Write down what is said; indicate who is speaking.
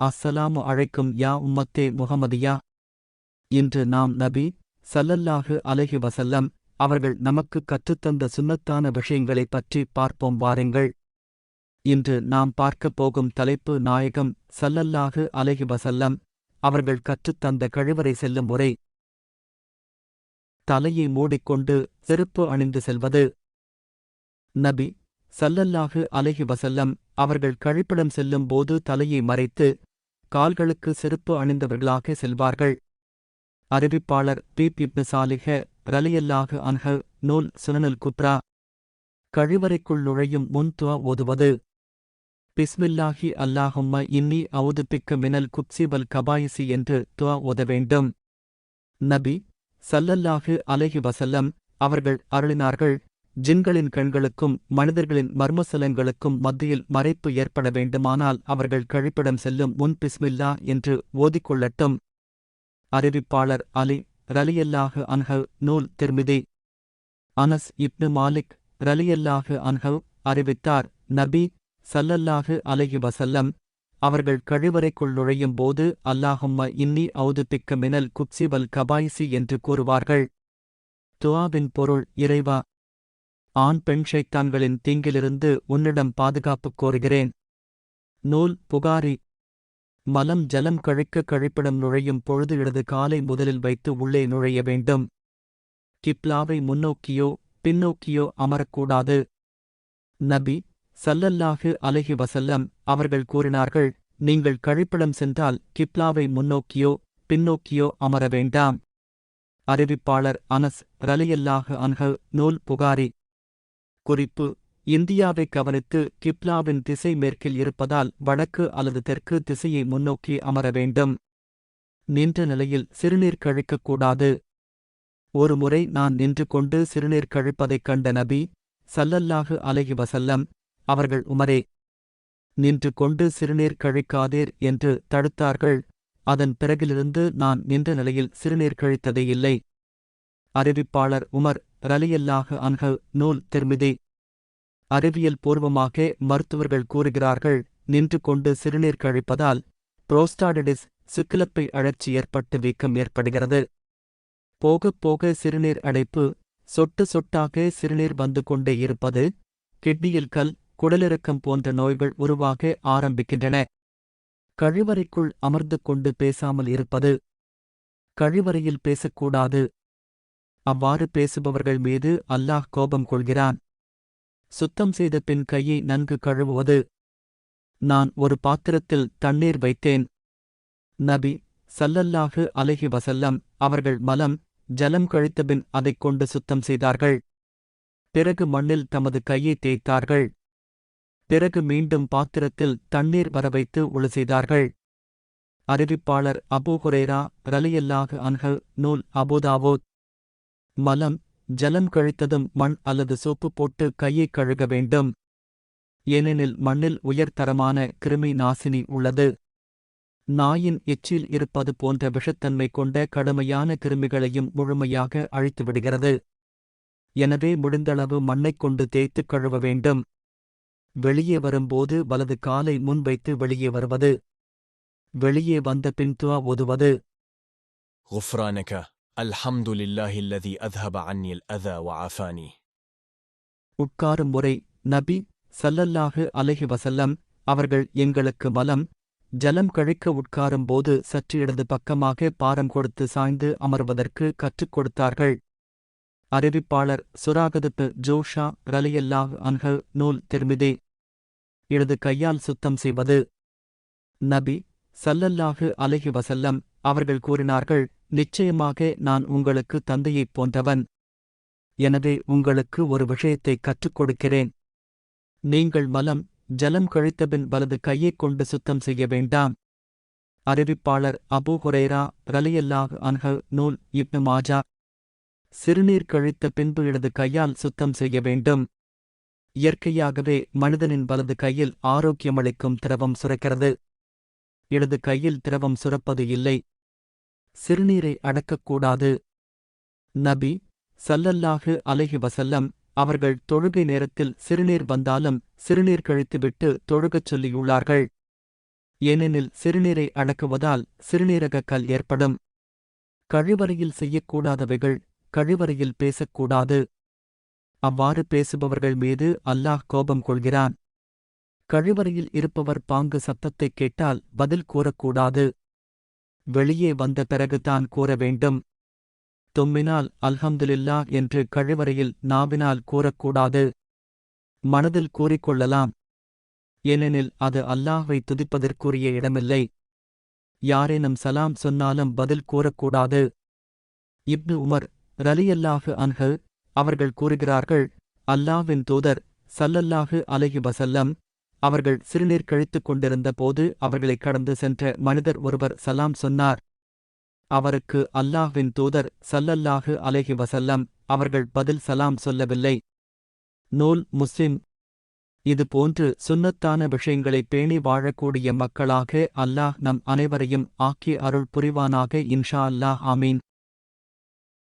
Speaker 1: அஸ்ஸலாமு அழைக்கும் யா உம்மத்தே முகமதியா இன்று நாம் நபி சல்லல்லாஹு அலஹி வசல்லம் அவர்கள் நமக்கு கற்றுத்தந்த சுன்னத்தான விஷயங்களைப் பற்றி பார்ப்போம் வாருங்கள். இன்று நாம் பார்க்கப் போகும் தலைப்பு நாயகம் சல்லல்லாஹு அலஹி வசல்லம் அவர்கள் கற்றுத்தந்த கழிவறை செல்லும் முறை. தலையை மூடிக்கொண்டு செருப்பு அணிந்து செல்வது. நபி சல்லல்லாஹு அலஹி வசல்லம் அவர்கள் கழிப்பிடம் செல்லும் போது தலையை மறைத்து கால்களுக்கு செருப்பு அணிந்தவர்களாக செல்வார்கள். அறிவிப்பாளர் பி. பிப்னு சாலிக ரலியல்லாஹு அன்ஹ நூல் சுனனுல் குப்ரா. கழிவறைக்குள் நுழையும் முன் துவ ஓதுவது. பிஸ்மில்லாஹி அல்லாஹும்ம இன்னி அவுதுபிக்க மினல் குப்சிபல் கபாயிசி என்று துவ ஓத வேண்டும். நபி சல்லல்லாஹு அலஹி வசல்லம் அவர்கள் அருளினார்கள். ஜின்களின் கண்களுக்கும் மனிதர்களின் மர்மசலங்களுக்கும் மத்தியில் மறைப்பு ஏற்பட வேண்டுமானால் அவர்கள் கழிப்பிடம் செல்லும் முன் பிஸ்மில்லா என்று ஓதிக்கொள்ளட்டும். அறிவிப்பாளர் அலி ரலியல்லாஹு அன்ஹவ் நூல் திருமிதி. அனஸ் இப்னு மாலிக் ரலியல்லாஹு அன்ஹவ் அறிவித்தார் நபி சல்லல்லாஹு அலைஹி வசல்லம் அவர்கள் கழிவறைக்குள் நுழையும் போது அல்லாஹும்ம இன்னி அவுதுபிக்க மினல் குப்சிவல் கபாயிசி என்று கூறுவார்கள். துவாவின் பொருள் இறைவா ஆண் பெண் ஷைத்தான்களின் தீங்கிலிருந்து உன்னிடம் பாதுகாப்பு கோருகிறேன். நூல் புகாரி. மலம் ஜலம் கழிக்க கழிப்பிடம் நுழையும் பொழுது இடது காலை முதலில் வைத்து உள்ளே நுழைய வேண்டும். கிப்லாவை முன்னோக்கியோ பின்னோக்கியோ அமரக்கூடாது. நபி சல்லல்லாஹு அலஹி வசல்லம் அவர்கள் கூறினார்கள் நீங்கள் கழிப்பிடம் சென்றால் கிப்லாவை முன்னோக்கியோ பின்னோக்கியோ அமர வேண்டாம். அறிவிப்பாளர் அனஸ் ரலியல்லாஹு அன்ஹ நூல் புகாரி. குறிப்பு இந்தியாவை கவனித்து கிப்லாவின் திசை மேற்கில் இருப்பதால் வடக்கு அல்லது தெற்கு திசையை முன்னோக்கி அமர வேண்டும். நின்ற நிலையில் சிறுநீர் கழிக்கக்கூடாது ஒருமுறை நான் நின்று கொண்டு சிறுநீர் கழிப்பதைக் கண்ட நபி சல்லல்லாஹு அலகி வசல்லம் அவர்கள் உமரே நின்று கொண்டு சிறுநீர் கழிக்காதீர் என்று தடுத்தார்கள். அதன் பிறகிலிருந்து நான் நின்ற நிலையில் சிறுநீர் கழித்ததே இல்லை. அறிவிப்பாளர் உமர் ரலியல்லாக அன்ஹ நூல் திருமிதி. அறிவியல் பூர்வமாக மருத்துவர்கள் கூறுகிறார்கள் நின்று கொண்டு சிறுநீர் கழிப்பதால் புரோஸ்டாடிடிஸ் சுக்கிலப்பை அழற்சி ஏற்பட்டு வீக்கம் ஏற்படுகிறது. போகப் போக சிறுநீர் அடைப்பு சொட்டு சொட்டாக சிறுநீர் வந்து கொண்டே இருப்பது கிட்னியில் கல் குடலிறக்கம் போன்ற நோய்கள் உருவாக ஆரம்பிக்கின்றன. கழிவறைக்குள் அமர்ந்து கொண்டு பேசாமல் இருப்பது கழிவறையில் பேசக்கூடாது அவ்வாறு பேசுபவர்கள் மீது அல்லாஹ் கோபம் கொள்கிறான். சுத்தம் செய்த பின் கையை நன்கு கழுவுவது. நான் ஒரு பாத்திரத்தில் தண்ணீர் வைத்தேன். நபி சல்லல்லாஹு அலஹி வசல்லம் அவர்கள் மலம் ஜலம் கழித்தபின் அதைக் கொண்டு சுத்தம் செய்தார்கள். பிறகு மண்ணில் தமது கையை தேய்த்தார்கள். பிறகு மீண்டும் பாத்திரத்தில் தண்ணீர் வரவைத்து ஒழு செய்தார்கள். அறிவிப்பாளர் அபூ ஹுரேரா ரலியல்லாஹு அன்ஹ நூல் அபுதாவோத் மலம் ஜலம் கழித்ததும் மண் அல்லது சோப்பு போட்டு கையை கழுக வேண்டும். ஏனெனில் மண்ணில் உயர்தரமான கிருமி நாசினி உள்ளது. நாயின் எச்சில் இருப்பது போன்ற விஷத்தன்மை கொண்ட கடுமையான கிருமிகளையும் முழுமையாக அழித்துவிடுகிறது எனவே முடிந்தளவு மண்ணைக் கொண்டு தேய்த்துக் கழுவ வேண்டும். வெளியே வரும்போது வலது காலை முன்வைத்து வெளியே வருவது. வெளியே வந்த பின் துவா ஓதுவது.
Speaker 2: அல்ஹம்து லில்லாஹில்லதி அத்ஹப அந்நில் அத வஆஃபானி
Speaker 1: உட்காரும் முறை நபி சல்லல்லாஹு அலஹி வசல்லம் அவர்கள் எங்களுக்கு மலம் ஜலம் கழிக்க உட்காரும் போது சற்று இடது பக்கமாக பாரம் கொடுத்து சாய்ந்து அமர்வதற்கு கற்றுக் கொடுத்தார்கள். அறிவிப்பாளர் சுராகதுப்பு ஜோஷா ரலியல்லாஹ் அன்ஹ நூல் திருமிதே. இடது கையால் சுத்தம் செய்வது. நபி சல்லல்லாஹு அலஹி வசல்லம் அவர்கள் கூறினார்கள் நிச்சயமாக நான் உங்களுக்கு தந்தையைப் போன்றவன். எனவே உங்களுக்கு ஒரு விஷயத்தை கற்றுக் கொடுக்கிறேன் நீங்கள் மலம் ஜலம் கழித்தபின் வலது கையைக் கொண்டு சுத்தம் செய்ய வேண்டாம். அறிவிப்பாளர் அபூ ஹுரேரா ரலியல்லாஹ் அன்ஹ நூல் இப்னு மாஜா. சிறுநீர் கழித்த பின்பு இடது கையால் சுத்தம் செய்ய வேண்டும். இயற்கையாகவே மனிதனின் வலது கையில் ஆரோக்கியமளிக்கும் திரவம் சுரக்கிறது. இடது கையில் திரவம் சுரப்பது இல்லை. சிறுநீரை அடக்கக்கூடாது. நபி சல்லல்லாஹு அலஹி வசல்லம் அவர்கள் தொழுகை நேரத்தில் சிறுநீர் வந்தாலும் சிறுநீர் கழித்துவிட்டு தொழுகச் சொல்லியுள்ளார்கள். ஏனெனில் சிறுநீரை அடக்குவதால் சிறுநீரகக் கல் ஏற்படும். கழிவறையில் செய்யக்கூடாதவைகள் கழிவறையில் பேசக்கூடாது. அவ்வாறு பேசுபவர்கள் மீது அல்லாஹ் கோபம் கொள்கிறான். கழிவறையில் இருப்பவர் பாங்கு சத்தத்தைக் கேட்டால் பதில் கூறக்கூடாது. வெளியே வந்த பிறகுதான் கூற வேண்டும். தும்மினால் அல்ஹம்துலில்லா என்று கழிவறையில் நாவினால் கூறக்கூடாது. மனதில் கூறிக்கொள்ளலாம். ஏனெனில் அது அல்லாஹ்வை துதிப்பதற்குரிய இடமில்லை. யாரேனும் சலாம் சொன்னாலும் பதில் கூறக்கூடாது. இப்னு உமர் ரலியல்லாஹு அன்ஹு அவர்கள் கூறுகிறார்கள் அல்லாஹ்வின் தூதர் சல்லல்லாஹு அலஹி வசல்லம் அவர்கள் சிறுநீர் கழித்துக் கொண்டிருந்த போது அவர்களைக் கடந்து சென்ற மனிதர் ஒருவர் சலாம் சொன்னார். அவருக்கு அல்லாஹ்வின் தூதர் சல்லல்லாஹு அலைஹி வசல்லம் அவர்கள் பதில் சலாம் சொல்லவில்லை. நூல் முஸ்லிம். இது போன்று சுன்னத்தான விஷயங்களை பேணி வாழக்கூடிய மக்களாக அல்லாஹ் நம் அனைவரையும் ஆக்கி அருள் புரிவானாக இன்ஷா அல்லாஹ் ஆமீன்.